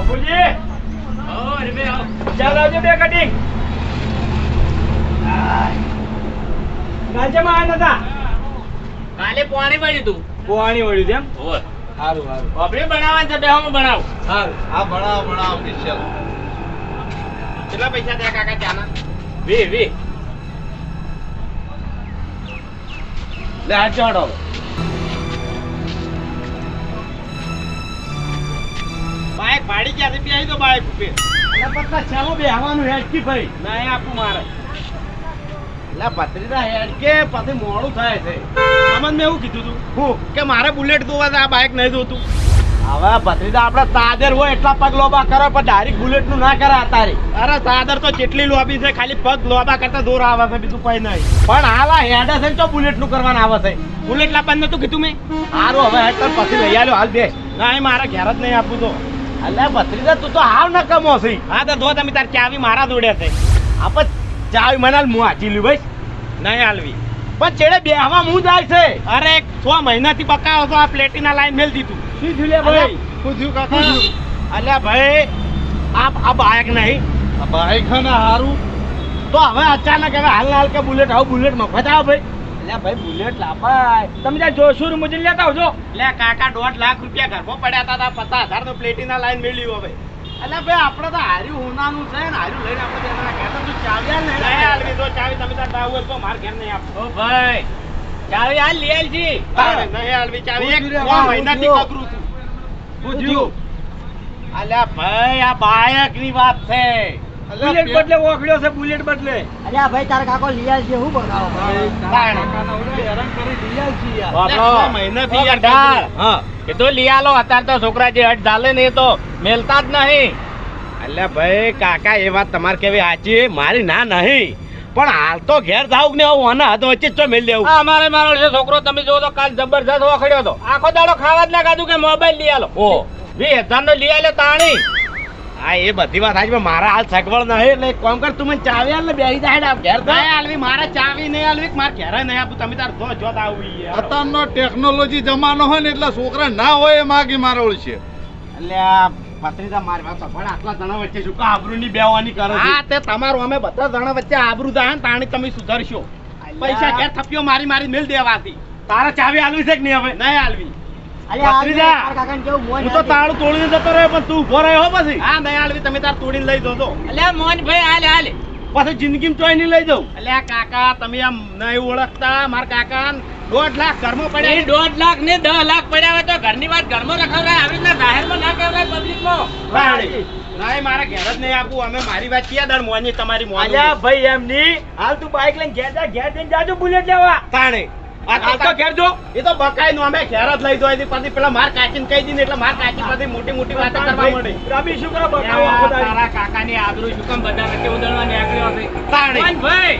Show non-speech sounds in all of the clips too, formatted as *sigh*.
બાપુજી. ચાલ આવજો બે કટિંગ રાજ્યમાં આવ્યા નતા? કાલે પાણી મળ્યું તું. પોવાણી વળ્યું તેમ હોય સારું સારું આપણે બનાવવાનું છે બે હું બનાવું. સારું હા ભણાવ ભણાવ નિશ્ચલ કેટલા પૈસા થયા કાકા ચાના વી વી. લે હાથ ચાડો ભાડી ક્યાંથી બી તો બાઈક ઉપર? એટલે પતલા ચાલો બેહવાનું હેડકી ભાઈ? ના આપું મારે. એટલે પતરીના હેડકે પછી મોડું થાય છે. આમાં મેં એવું કીધું તું. હું? કે મારે બુલેટ દોવા આ બાઈક નહીં દોતું હવે પતરીદા આપડે સાદર હોય એટલા પગ લોબા કરો પણ ડાયરેક્ટ બુલેટનું ના કરે તારી. અરે સાદર તો જેટલી લોબી છે ખાલી પગ લોબા કરતા દોર આવે છે બીજું કઈ નહીં. પણ હાલ હેડે છે તો બુલેટનું કરવાનું આવે છે. બુલેટ લાવવાનું નતું કીધું મેં? સારું હવે હેડ પછી લઈ આવ્યો હાલ બે. ના મારા ઘેર જ નહીં આપું તો. અલ્યા ભત્રીજા તું તો હાવ ન કમો છે. હા તો ધોધ તમે તાર ચાવી મારા જોડે છે. આપ ચાવી મને મુ હાચી લ્યું ભાઈ. નહીં હાલવી. પણ છેડે બેહવા હું જાય છે. અરે છ મહિનાથી બકાવો તો આ પ્લેટિના લાઈન મેલ દીધું. શું થયું ભાઈ? શું થયું કાકા? અલ્યા ભાઈ આ આ બાઈક નહીં. હે ને હારું. તો હવે અચાનક હવે હાલ હાલ કે બુલેટ આવો બુલેટ મફત આવો ભાઈ. અલ્યા ભાઈ બુલેટ લાપાય તમે ત્યાં જોશો મુજબ લેતા આવજો. લે કાકા દોઢ લાખ રૂપિયા ઘરમાં પડ્યા હતા તા પચાસ હજાર તો પ્લેટિના લાઈન મેળ્યું હવે. અલ્યા ભાઈ આપણે તો હાર્યું હોનાનું છે ને હાર્યું લઈને આપણે બેસવાના ઘેર તો તું ચાવ્યા નહીં. હાલવી તો ચાવી તમે તાર દાવ તો માર ઘેર નહીં આપો. ભાઈ ચાવી હાલ લઈ આલજી. નહીં હાલવી ચાવી. એક મહિનાથી છું. શું અલ્યા ભાઈ આ બાયકની વાત છે. બુલેટ બદલે ઓખડ્યો છે બુલેટ બદલે. અલ્યા ભાઈ તારા કાકો લિયાલ છે હું બનાવો ભાઈ, તાણે. તારા કાકાના હેરાન કરી દીધા છે યાર. વાપરો. છ મહિનાથી યાર હા. એ તો લિયાલો અત્યારે તો છોકરા જે હટ ડાલે ને એ તો મેલતા જ નહીં. એટલે ભાઈ કાકા એ વાત તમારે કેવી સાચી? મારી ના નહીં. પણ હાલ તો ઘેર જાવ ને હું અને હાથ વચ્ચે જ તો મેલ દેવું. આ અમારે મારો છે છોકરો તમે જોવો તો કાલ જબરજસ્ત વખડ્યો હતો. આખો દાડો ખાવા જ ના કાધું કે મોબાઈલ લઈ આલો ઓ. વી હજાર નો લઈ આલ્યો તાણી. હા એ બધી વાત આજે મારા હાલ સગવડ નહીં એટલે કોમ કર તું મને ચાવી આલ ને બેસી જાય આપ ઘેર તો. નહીં હાલવી મારે ચાવી નહીં આલવી મારે ઘેર નહીં આપું તમે તાર જો જો આવી યાર. અત્યારનો ટેકનોલોજી જમાનો હોય ને એટલે છોકરા ના હોય એ માગી મારોળ છે એટલે પત્રીતા મારી વાત પણ આટલા જણા વચ્ચે શું કા આબરૂની બેવાની કરે હા તે તમારું અમે બધા જણા વચ્ચે આબરૂ થાય ને તાણી તમે સુધરશો. પૈસા ઘેર થપ્યો મારી મારી મેલ દેવાથી તારા ચાવી આલવી છે કે નહીં હવે? નહીં હાલવી હું તો તાળું તોડીને જતો રહ્યો પણ તું ઊભો રહ્યો હો પછી. હા નહીં હાલવી તમે તાર તોડીને લઈ જજો. અલ્યા મોહન ભાઈ હાલે હાલે. પછી જિંદગીમાં ચોઈ નહીં લઈ જાઉં. અલ્યા કાકા તમે આમ નહીં ઓળખતા મારા કાકા દોઢ લાખ ઘરમાં પડ્યા દોઢ લાખ ને દસ લાખ પડ્યા હોય તો ઘરની વાત ઘરમાં રખાવરાય આવી રીતના જાહેરમાં ના કહેવાય પબ્લિકમાં રાણી. મારા ઘેર જ નહીં આપું અમે મારી વાત ક્યાં દર મોની તમારી મોની ભાઈ એમ ની હાલ તું બાઈક લઈને ઘેર જા ઘેર જઈને જાજો બુલેટ લેવા. તાણે. હાલ તો ઘેર જો. એ તો બકાઈ નું અમે ઘેર જ લઈ દો પછી પેલા માર કાચીને કહી દીધું એટલે માર કાચી પછી મોટી મોટી વાતો કરવા મળી રમી શું કરો તારા કાકાની આબરૂ શું કામ બધા વચ્ચે ઉદળવા નીકળ્યો છે તાણે. ભાઈ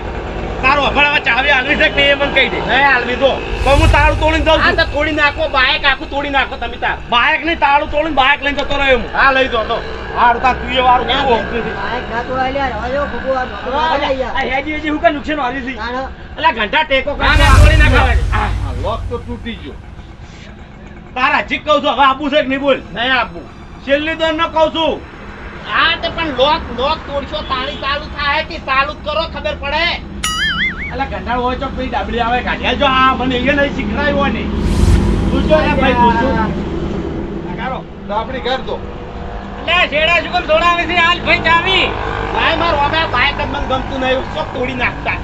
તારો હમણાં ચાવી આલવી છે કે એ મને કહી દે. નહીં આલવી દો તો હું તાળું તોડીને જાઉં આ છું. તો તોડી નાખો બાઇક આખું તોડી નાખો તમે તાર. બાઇક નહીં તાળું તોડીને બાઇક લઈને જતો રહ્યો હું. હા લઈ દો તો. હારું તાર તું એ વારું કેવું બાઈક ના તોડાય અલ્યા રવા લઈ આ હેજી હેજી હું કે નુકસાન આવી છે? એટલે ઘંટા ટેકો ના ના તોડી નાખો. આ લોક તો તૂટી ગયો. તારા હજી કહું છું હવે આપું છે કે નહીં બોલ? નહીં આપું. છેલ્લી દર ન કહું છું. હા તે પણ લોક લોક તોડશો તાળી ચાલુ થાય કે ચાલુ કરો ખબર પડે? એટલે ઘંટાળ હોય તો પછી ડાબડી આવે કાઢ્યા જો આ મને એ નહીં શીખડાયું હોય ને. પૂછો જો ને ભાઈ પૂછો કારો આપણી ઘર દો એટલે છેડા શું કેમ દોડાવે છે? હાલ ભાઈ ચાવી. ભાઈ મારો હવે ભાઈ જ મને ગમતું નહીં. સબ તોડી નાખતા.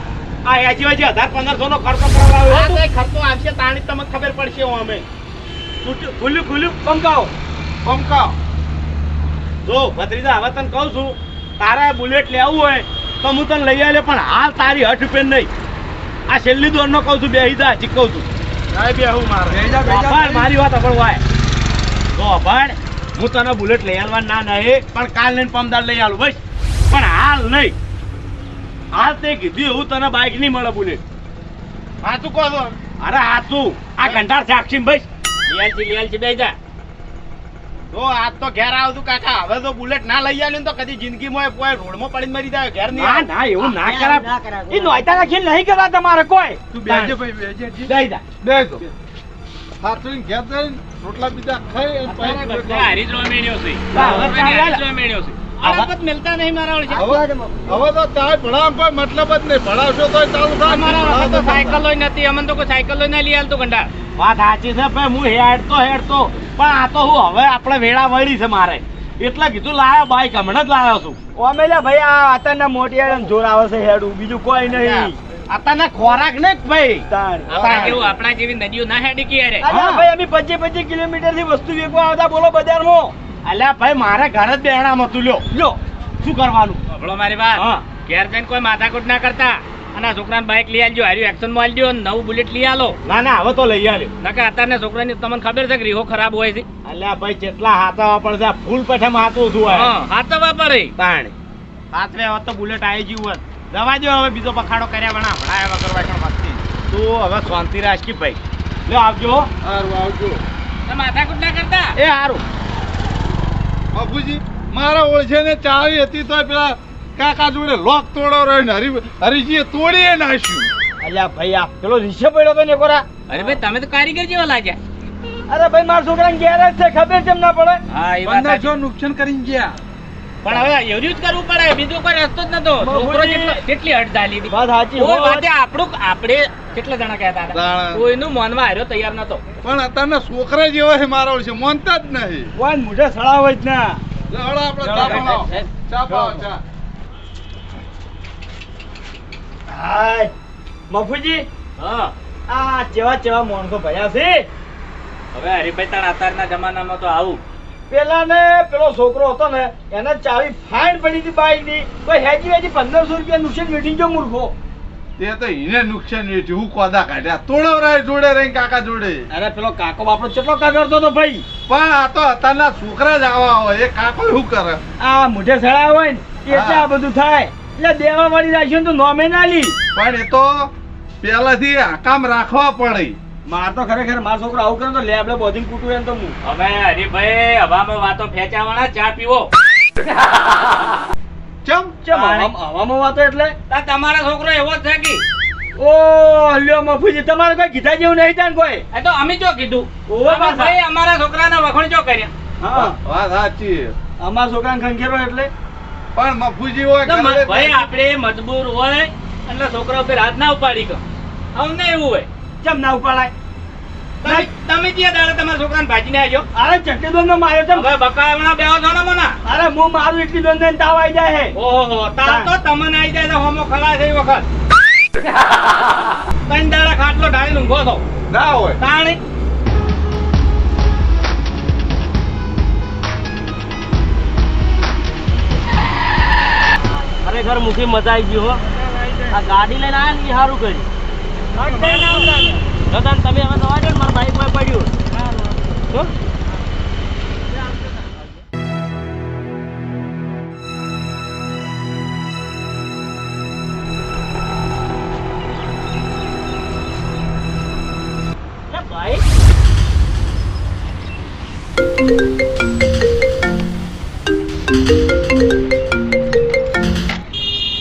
આ હજી હજી હજાર પંદરસો નો ખર્ચો કરાવ્યો હા ખર્ચો આવશે તાણી તમને ખબર પડશે અમે ખુલ્લું ખુલ્લું પંકાવ. પંકા જો ભત્રીજા હવે તને કહું છું તારે બુલેટ લેવું હોય તો હું તને લઈ આવ્યો પણ હાલ તારી હઠ પેન નહીં. આ છેલ્લી દોર નો કહું છું બે હિદા ચીકવું કહું છું મારે. વાત અભળ વાય જો અભાડ હું તને બુલેટ લઈ આવવા ના નહીં પણ કાલ લઈને પમદાર લઈ આવું બસ. પણ હાલ નહીં. હાલ તે કીધું એવું તને બાઈક નહીં મળે બુલેટ. હાથું કહો અરે હાથું આ ઘંટાર સાક્ષી બસ. લેલ છે બે જા. જો આજ તો ઘેર આવતું કાકા. હવે તો બુલેટ ના લઈ આવ્યું તો કદી જિંદગીમાં કોઈ રોડમાં પડીને મરી જાય ઘેર નહીં ના એવું ના કરાય. એ નોયતા રાખી નહીં કરવા તમારે કોઈ? તું બેજે ભાઈ બેજે દઈ દા બેસ દો સાચવીને ઘેર જઈને રોટલા બીજા ખાઈ અને પછી છે. હા, હવે બધાની હારી જ ચાલે. રોમેણીઓ છે. આવા પદ મિલતા નહીં મારા હવે હવે તો ચાય ભણાવ કોઈ મતલબ જ નહીં. ભણાવશો તો ચાલુ થાય. અમારા તો સાયકલો નથી. અમને તો કોઈ સાયકલો ના લઈ આલતું કંટાળ. વાત સાચી છે ભાઈ હું હેડતો હેડતો. પણ આ તો હું હવે આપણે વેળા વળી છે મારે. એટલે કીધું લાયો બાઈક હમણાં જ લાવ્યો છું. ઓમેલા ભાઈ આ અત્યારના મોટિયાળાને જોર આવે છે હેડું બીજું કોઈ નહીં. અત્યારના ખોરાક ને ભાઈ. આપણા કેવું આપણા જેવી નદીઓ ના હેડી કે ભાઈ અમે પચીસ પચીસ કિલોમીટરથી વસ્તુ વેચવા આવતા. બોલો બજારમાં. અલ્યા ભાઈ મારે ઘર જ બેહણામાં હતું લ્યો. લ્યો. શું કરવાનું? સાંભળો મારી વાત. હા. ઘેર જઈને કોઈ માથાકૂટ ના કરતા. અને આ છોકરાને બાઇક લઈ આવજો હાર્યું એક્શનમાં આવજો નવું બુલેટ લઈ આલો. ના ના હવે તો લઈ આવ્યો નકર અત્યારના છોકરાની તમને ખબર છે કે રીહો ખરાબ હોય છે? અલ્યા ભાઈ કેટલા હાથા પણ છે ફૂલ પેઠે હાથું હતું આ. હા હાથ વાપરે તાણ. હાથરે હવે તો બુલેટ આવી ગયું હોત જવા દો હવે બીજો પખાડો કર્યા વણા ભણાયા વગર વાંચણ મસ્તી તું હવે શાંતિ રાખી ભાઈ. લે આવજો. હો. સારું આવજો. માથાકૂટ ના કરતા? એ હારું. બાપુજી મારા ઓળશે ને ચાવી હતી તો પેલા કાકા જોડે લોક તોડો રહ્યો ને હરી હરીજીએ તોડીએ નાખ્યું. અલ્યા ભાઈ આ પેલો રીસે પડ્યો તો ને કોરા અરે ભાઈ તમે તો કારીગર જેવા લાગ્યા. અરે ભાઈ મારા છોકરાને ગેરેજ છે ખબર કેમ ના પડે? હા એ વાત સાચી. નુકસાન કરીને ગયા. પણ હવે એવું જ કરવું પડે. બીજો કોઈ રસ્તો જ નતો. છોકરો કેટલી હટ હતી. વાત સાચી. ઓ વાતે આપણું આપણે કેટલા જણા કહેતા હતા? કોઈનું મનમાં હાર્યો તૈયાર નતો. પણ અત્યારના છોકરા જેવો છે મારો છે માનતા જ નહીં. વાન મુઢે સડાવ જ ના. લે, હળો આપણે ચા ભાઈ, ચા પાવો, ચા. હાય. મફુજી હા. આ ચેવા ચેવા મોણકો ભયા છે? હવે હરિભાઈ તારા અત્યારના જમાનામાં તો આવું. પેલા ને પેલો છોકરો હતો ને એને ચાવી ફાઇન પડી હતી બાઈકની કોઈ હેજી વેજી પંદરસો રૂપિયા નુકસાન વેઠી ગયો મૂર્ખો. તે તો એને નુકસાન વેઠ્યું હું કોદા કાઢ્યા? તોડવરાય જોડે રહી કાકા જોડે. અરે પેલો કાકો બાપડો કેટલો કાગળતો હતો ભાઈ? પણ આ તો અત્યારના છોકરા જ આવા હોય એ કાકો શું કરે? આ મુઢે સળા હોય ને એટલે આ બધું થાય. એટલે દેવા વાળી રાખ્યું તો નોમે ના લી. પણ એ તો પહેલાથી કામ રાખવા પડે. માર તો ખરેખર માર છોકરો આવું કરે તો લેબડે બોધિંગ કૂટું એમ તો હું. હવે હરીભાઈ હવામાં વાતો ફેંચાવાના ચા પીવો. ચમ ચમ હવામાં વાતો એટલે? તમારો છોકરો એવો જ છે કે? ઓ લ્યો મફુજી તમારે કોઈ કીધા જેવું નહીં થાય કોઈ? એ તો અમે જો કીધું. અમે ભાઈ અમારા છોકરાના વખણ જો કર્યા. હા. વાત સાચી અમારા છોકરાને ખંખેરો એટલે? પણ મફુજી હોય ભાઈ આપણે મજબૂર હોય એટલે છોકરા ઉપર હાથ ના ઉપાડી કહો અમને એવું હોય. ચમ ના ઉપાડાય? તમે ત્યાં દાડે તમારા છોકરાને ભાજીને આવજો અરે ચટ્ટી દોન નો માર્યો ચમ હવે બકા હમણાં બેહો છો ને મને. અરે હું મારું એટલી દોન ને તાવ આવી જાય હે. ઓહો તાર તો તમને આવી જાય તો હોમો ખલા એ વખત. *laughs* ત્રણ દાડા ખાટલો ઢાળી ઊંઘો છો ના હોય. તાણી. ખરેખર મુખી મજા આવી ગઈ હો. આ ગાડી લઈને આવ્યા ને સારું કર્યું દાદા તમે હવે દવા દો મારા બાઈક પડ્યું. શું?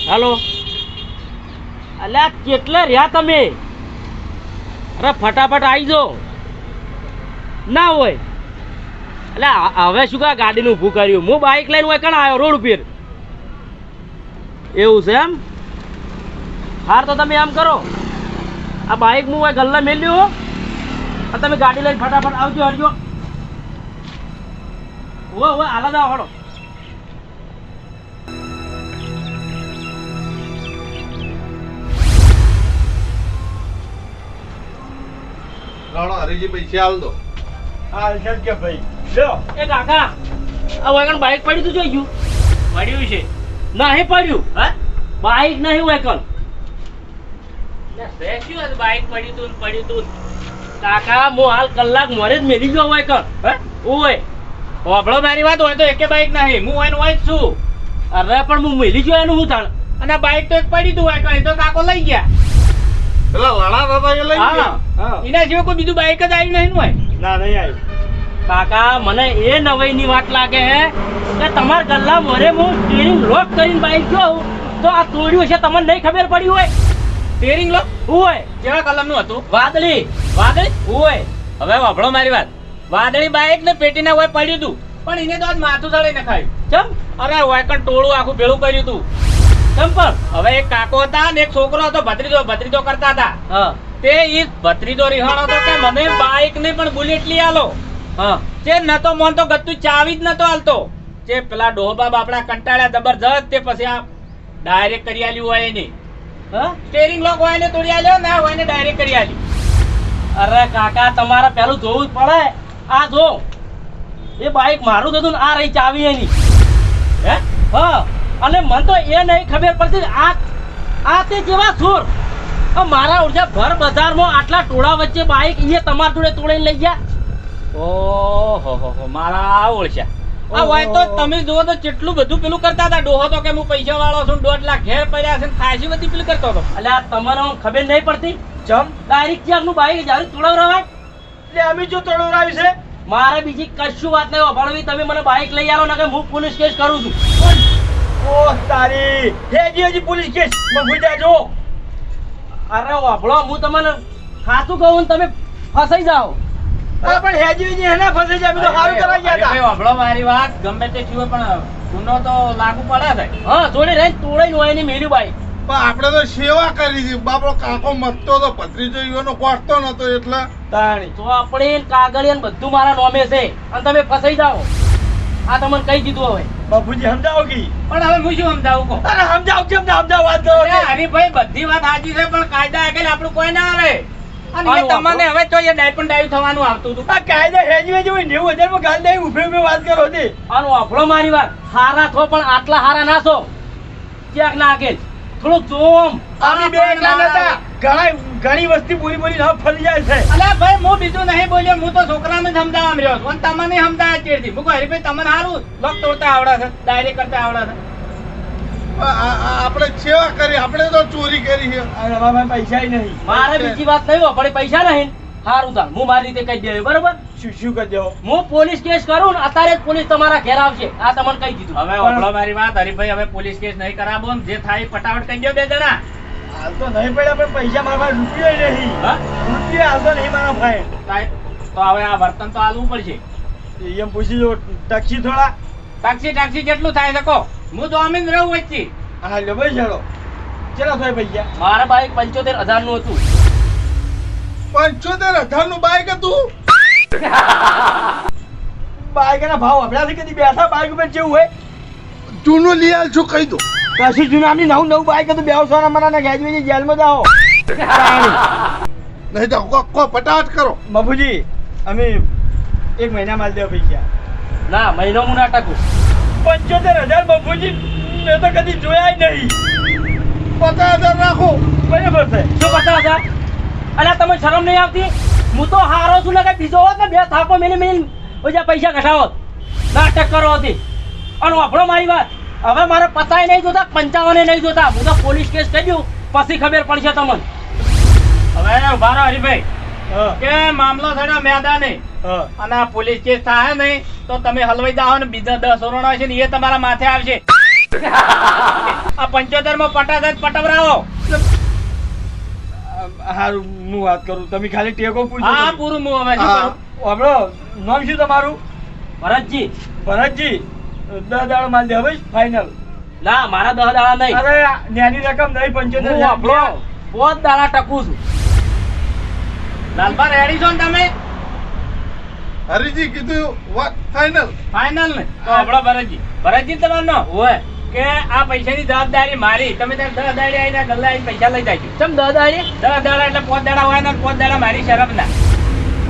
હાલો. અલ્યા કેટલા રહ્યા તમે? ફટાફટ આવી જો. ના હોય. એટલે હવે શું કા ગાડીનું ઊભું કર્યું. હું બાઇક લઈને હોય, કણ આવ્યો રોડ ઉપર? એવું છે એમ? હાર તો તમે એમ કરો. આ બાઇક હું હોય, ગલ્લા મેલ્યું તમે ગાડી લઈને ફટાફટ આવજો, હરજો. ઓ ઓ હાલા જાઓ લડો હરીજી પૈસા દો હાલ છે કે ભાઈ? લ્યો. એ કાકા આ વાગણ બાઇક પડ્યું તું જોઈ ગયું? પડ્યું છે. નહીં પડ્યું હે? બાઇક નહીં વાયકલ બાઈક પડ્યું તું ને પડ્યું તું કાકા હું હાલ કલાક મોરે જ મેલી ગયો વાયકલ હે? ઓય હોભળો મારી વાત હોય તો એકે બાઈક નહીં. હું એનું હોય છું. અરે પણ હું મેલી ગયો એનું હું થાણ અને બાઈક તો એક પડી તું હોય તો કાકો લઈ ગયા. પેલા લડા દાદા એ લઈ ગયા. એના સિવાય કોઈ બીજું બાઈક જ આવ્યું નહીં હોય. ના નહીં આવ્યું કાકા મને એ નવાઈની વાત લાગે હે કે તમાર ગલ્લા મોરે હું સ્ટીરિંગ લોક કરીને બાઈક જોઉં તો આ તોડ્યું છે તમને નહીં ખબર પડી હોય? સ્ટેરિંગ લો હોય. કેવા કલરનું હતું? વાદળી. વાદળી? હોય. હવે વાપડો મારી વાત. વાદળી બાઈક ને પેટીના હોય પડ્યું હતું પણ એને તો આજ માથું ચડાઈ નખાયું ચમ? અરે હોય કણ ટોળું આખું ભેળું કર્યું હતું હવે એક કાકો હતા ને એક છોકરો હતો ભત્રીજો ભત્રીજો કરતા હતા. હા. તે ઈ ભત્રીજો રિહાણો હતો કે મને બાઈક ને પણ બુલેટ લઈ આલો. હા. તે નતો મન તો ગત્તુ ચાવી જ નતો હાલતો જે પેલા ડોહબા બાપડા કંટાળ્યા જબરજસ્ત તે પછી આ ડાયરેક્ટ કરી આલ્યું હોય ને હા? સ્ટેરિંગ લોક હોય ને તોડી આલ્યો ના હોય ને ડાયરેક્ટ કરી આલ્યું અરે કાકા તમારે પેલું જોવું જ પડે. આ જો. એ બાઈક મારું હતું ને આ રહી ચાવી એની. હે? હા. અને મને તો એ નહીં ખબર પડતી આ આ તે જેવા સુર? મારા ઊર્જા ભર બજારમાં આટલા ટોળા વચ્ચે બાઈક એ તમારા જોડે તોડીને લઈ ગયા? ઓહો હો હો મારા ઓળખ્યા આ હોય તો તમે જુઓ તો કેટલું બધું પેલું કરતા હતા. ડોહો તો કે હું પૈસા વાળો છું દોઢ લાખ ઘેર પડ્યા છે ને ખાસી બધી પેલું કરતો હતો. એટલે આ તમારે ખબર નહીં પડતી. ચમ ડાયરેક્ટ ક્યાંકનું બાઈક જ્યારે તોડાવરાવાય એટલે અમે જો તોડવરાવી છે. મારે બીજી કશું વાત નહીં. વાપરવી. તમે મને બાઈક લઈ આવો ને કે હું પોલીસ કેસ કરું છું. ઓ તારી. હેજી હજી પોલીસ કેસ અરે વાપરો હું તમને ખાતું કહું ને તમે ફસાઈ જાઓ. અરે. પણ હેજી હજી એના ફસાઈ જાય તો સારું કરવા ગયા હતા. મારી વાત ગમે તે થયું પણ ગુનો તો લાગુ પડે છે હા જોડે તોડાઈને હોય એની મેલ્યું બાઈક પણ આપણે તો સેવા કરી હતી બાપડો કાકો મરતો તો ભત્રીજો ઈવાનો ગોઠતો નતો એટલે. તાણી તો આપણે કાગળિયા ને બધું મારા નોમે છે અને તમે ફસાઈ જાઓ. આ તમને કહી દીધું હવે. બાપુજી સમજાવો પણ હવે હું શું સમજાવું કો અરે સમજાવ કેમ ના સમજાવ? વાત કરો હરી ભાઈ બધી વાત સાચી છે પણ કાયદા આગળ આપણું કોઈ ના આવે. અને તમને હવે તો એ ડાયપન ડાયું થવાનું આવતું હતું. આ કાયદા હેજવે હજી હોય નેવું હજારમાં ગાલ દઈ ઉભે ઉભે વાત કરો તે. આનું આપણો મારી વાત. હારા થો પણ આટલા હારા ના છો. ક્યાંક ના આગે થોડું જોમ અમે બે એકલા નતા ઘણા ઘણી વસ્તી બોલી બોલી ના ફરી જાય છે. અલ્યા ભાઈ હું બીજું નહીં બોલ્યો હું તો છોકરાને સમજાવવા રહ્યો છું. તમને સમજાય ચેડથી હું કહું હરીભાઈ તમને સારું? લોક તોડતા આવડે છે ડાયરેક્ટ કરતા આવડે છે. આપણે સેવા કરી આપણે તો ચોરી કરી છે. પૈસા નહીં. મારે બીજી વાત નહીં વાપરે પૈસા નહીં હારું તાર હું મારી રીતે કહી દેવી બરોબર? શું શું કરી દેવો? હું પોલીસ કેસ કરું ને અત્યારે જ પોલીસ તમારા ઘેર આવશે. આ તમને કહી દીધું. હવે મારી વાત હરીભાઈ હવે પોલીસ કેસ નહીં કરાવો ને જે થાય ફટાફટ કહી દો બે જણા. હાલ તો નહીં પડ્યા પણ પૈસા મારા પાસે રૂપિયા નહીં હા? રૂપિયા નહીં મારા ભાઈ તો હવે આ વર્તન તો હાલવું પડશે. એમ પૂછી લો ટેક્સી થોડા? ટાક્સી ટાક્સી કેટલું થાય છે હું તો અમીન રહું વચ્ચે. હા લો ભાઈ ચાલો. ચલો થાય પૈસા? મારા બાઈક પંચોતેર હજારનું હતું. પંચોતેર હજારનું બાઈક હતું? *laughs* બાઈક ના ભાવ હમણાંથી કદી બેઠા? બાઈક ઉપર જેવું હોય? જૂનું લઈ છું કહી દો. કશું જૂનાની નવું નવું બાઈક હતું બેવસો ના મને ગેજવી જેલમાં જાઓ. *laughs* નહીં તો કો કો પટાટ કરો. બાબુજી અમે એક મહિના માલ દેવા પૈસા. ના મહિનો હું ના ટકું. પંચોતેર હજાર બાબુજી મેં તો કદી જોયા જ નહીં. પચાસ હજાર રાખો. બરાબર છે. શું પચાસ હજાર? અલ્યા તમે શરમ નહીં આવતી? હું તો હારો છું લગાય બીજો હોત ને બે થાપો મેલી મેલી પૈસા ઘટાવો નાટક કરો હતી. અને વાપરો મારી વાત. હવે મારે પતાય નહીં જોતા પંચાવને નહીં જોતા. હું તો પોલીસ કેસ કરી દઉં પછી ખબર પડશે તમને. હવે મારો હરિભાઈ કે મામલો થયો મેદાને અને પોલીસ કેસ થાય નહીં તો તમે હલવાઈ જાઓ ને બીજા દસ ઓરણો છે ને એ તમારા માથે આવશે. *laughs* આ પંચોતેરમાં પટાસ પટવરાવો. હારું હું વાત કરું. તમે ખાલી ટેકો પૂછો હા પૂરું હું હવે આપણો નામ શું તમારું? ભરતજી. ભરતજી. દસ દાડો માલ દે હવે ફાઈનલ ના મારા દહ દાડા નહીં. અરે નાની રકમ નહીં પંચોતેર હું આપણો પોત દાડા ટકું છું. લાલબા રેડી છો ને તમે? હરીજી કીધું વાત ફાઈનલ ફાઇનલ ને? તો આપણો ભરતજી. ભરતજી તમારું? ઓય કે આ પૈસાની જવાબદારી મારી. તમે ત્યાં દસ દાડે આવીને ગલ્લા આવીને પૈસા લઈ જાય ચમ દહ દાડી? દસ દાડા એટલે પાંચ દાડા હોય ને પાંચ દાડા મારી શરમ ના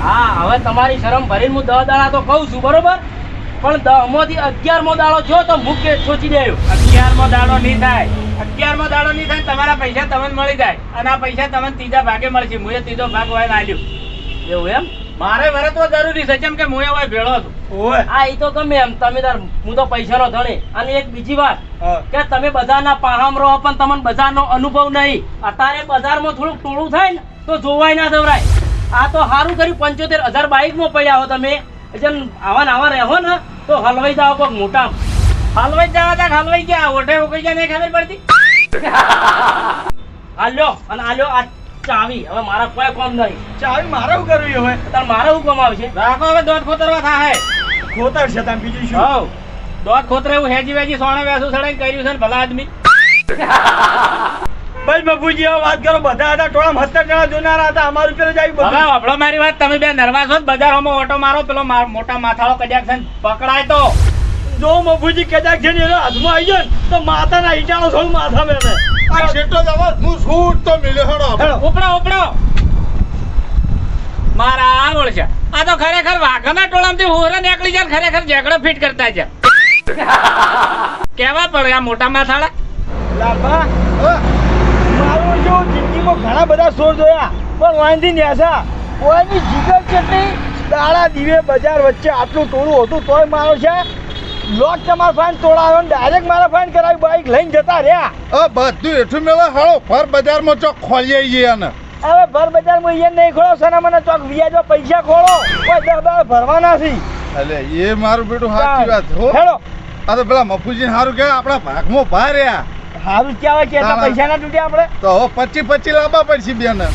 હા હવે તમારી શરમ ભરીને હું દહ દાડા તો કહું છું બરોબર? પણ દહમાંથી અગિયારમો દાડો જો તો મુકે સોચી દેયો અગિયારમો દાડો નહીં થાય. અગિયારમો દાડો નહીં થાય તમારા પૈસા તમને મળી જાય. અને આ પૈસા તમને ત્રીજા ભાગે મળશે. મુએ ત્રીજો ભાગ હોય આલ્યું. એવું એમ? મારે વરતવો જરૂરી છે. કેમ કે મુએ હોય ભેળો છું હા એ તો ગમે એમ. તમે તાર હું તો પૈસાનો ધણી. અને એક બીજી વાત. કે તમે બજારના પાહામ રહો પણ તમને બજારનો અનુભવ નહીં. અત્યારે બજારમાં થોડુંક ટોળું થાય ને તો જોવાય ના દવરાય આ તો સારું કર્યું. પંચોતેર હજાર બાઇકમાં પડ્યા હો તમે. જેમ આવા આવા રહેવો ને તો હલવાઈ જાવ કોક મોટા. હલવાઈ જવા તા હલવાઈ ગયા ઓઢે કઈ ગયા નહીં ખબર પડતી? *laughs* આલ્યો અને આલ્યો આ ચાવી. હવે મારા કોઈ કામ નહીં. ચાવી મારે શું કરવી હવે? તાર મારે શું કામ આવશે? રાખો હવે દોધ ખોતરવા થાય ખોતર છે તમે બીજું શું? હોવ. દોધ ખોતરે એવું હેજી વેજી સોણે વેસું સડે કર્યું છે ને ભલા આદમી. *laughs* ભાઈ બાપુજી વાત કરો બધા હતા ટોળા મસ્તર જણા જોનારા હતા અમારું પેલું જ આવ્યું હવે આપણો મારી વાત તમે બે નર્વાસ હો બજારોમાં ઓટો મારો પેલો માર- મોટા માથાળો કજાક છે પકડાય તો. જો મભુજી કદાચ છે ને હાથમાં આવી ગયો તો માતાના ઈટાણો થોડું માથા મેલે. આ હું શૂટ તો મિલ્યો હેડો. ઉપડો ઉપડો. મારા આ ઓળ છે આ તો ખરેખર વાઘના ટોળામાંથી હોરે નીકળી જાય ખરેખર ઝઘડો ફિટ કરતા છે. *laughs* કેવા પડે આ મોટા માથાળા? લાભા જો ઘણા બધા સોર જોયા પણ વાંધી ન્યાસા કોઈની જીગર ચટણી દાડા દીવે બજાર વચ્ચે આટલું ટોળું હતું તોય મારો છે. લોક તમાર ફાઇન તોડાવ્યો ને ડાયરેક્ટ મારા ફાઇન કરાવી બાઈક લઈને જતા રહ્યા. અ બધું એઠું મેળો હાલો ફર બજારમાં ચોક ખોલી આવીએ એને. હવે ભર બજારમાં ઈયે નહીં ખોળો સના મને ચોક વ્યાજો પૈસા ખોળો કોઈ દસ બાર ભરવાના છે. એટલે એ મારું બેટું સાચી વાત હો. હેડો આ તો પેલા મફુજી સારું કે આપણા ભાગમાં ભાર રહ્યા સારું ક્યાં કે ના. પૈસા ના તૂટ્યા આપણે. તો હવે પચી પચી લાંબા પડશે બેન.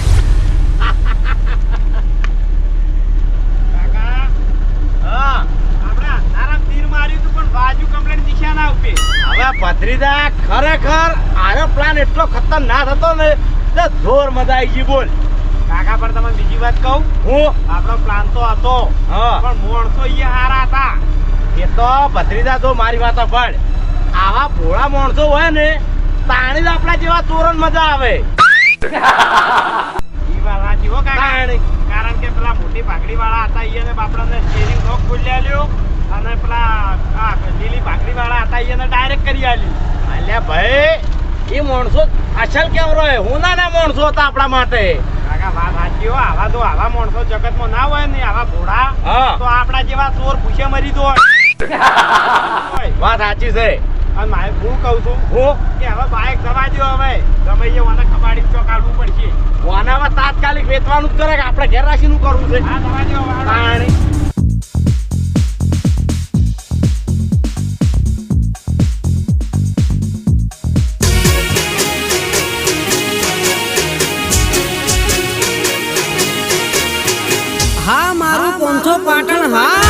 હવે ભત્રીજા ખરેખર આનો પ્લાન એટલો ખતરનાક હતો ને તે જોર મજા આવી ગઈ બોલ. કાકા પર તમને બીજી વાત કહું? હું? આપણો પ્લાન તો હતો હા. પણ મોણસો એ હારા હતા. એ તો ભત્રીજા જો મારી વાત સાંભળ આવા ભોળા માણસો હોય ને તાણી જ આપણા જેવા તોરણ મજા આવે. *laughs* કારણ કે પેલા મોટી પાઘડી વાળા હતા ઈને બાપડાને સ્ટેરિંગ લોક ખોલી આલ્યો અને પેલા લીલી પાઘડી વાળા હતા ઈને ડાયરેક્ટ કરી આલી અલ્યા ભાઈ એ માણસો અસલ કેમ રહે? હું ના ના માણસો હતા આપણા માટે. કાકા વાત સાચી હો. આવા તો આવા માણસો જગતમાં ના હોય ને આવા ઘોડા તો આપણા જેવા ચોર પૂછે મરી દો *laughs* વાત સાચી છે. અને મારે હું કહું છું હું? કે હવે બાઇક જવા દો હવે. ગમે એ વાના કબાડી ચોકાડવું પડશે. વાના તાત્કાલિક વેચવાનું જ કરે કે આપણે ઘેર રાખીને કરવું છે? હા જવા દો પાણી હા મારું પોંથો પાટણ હા.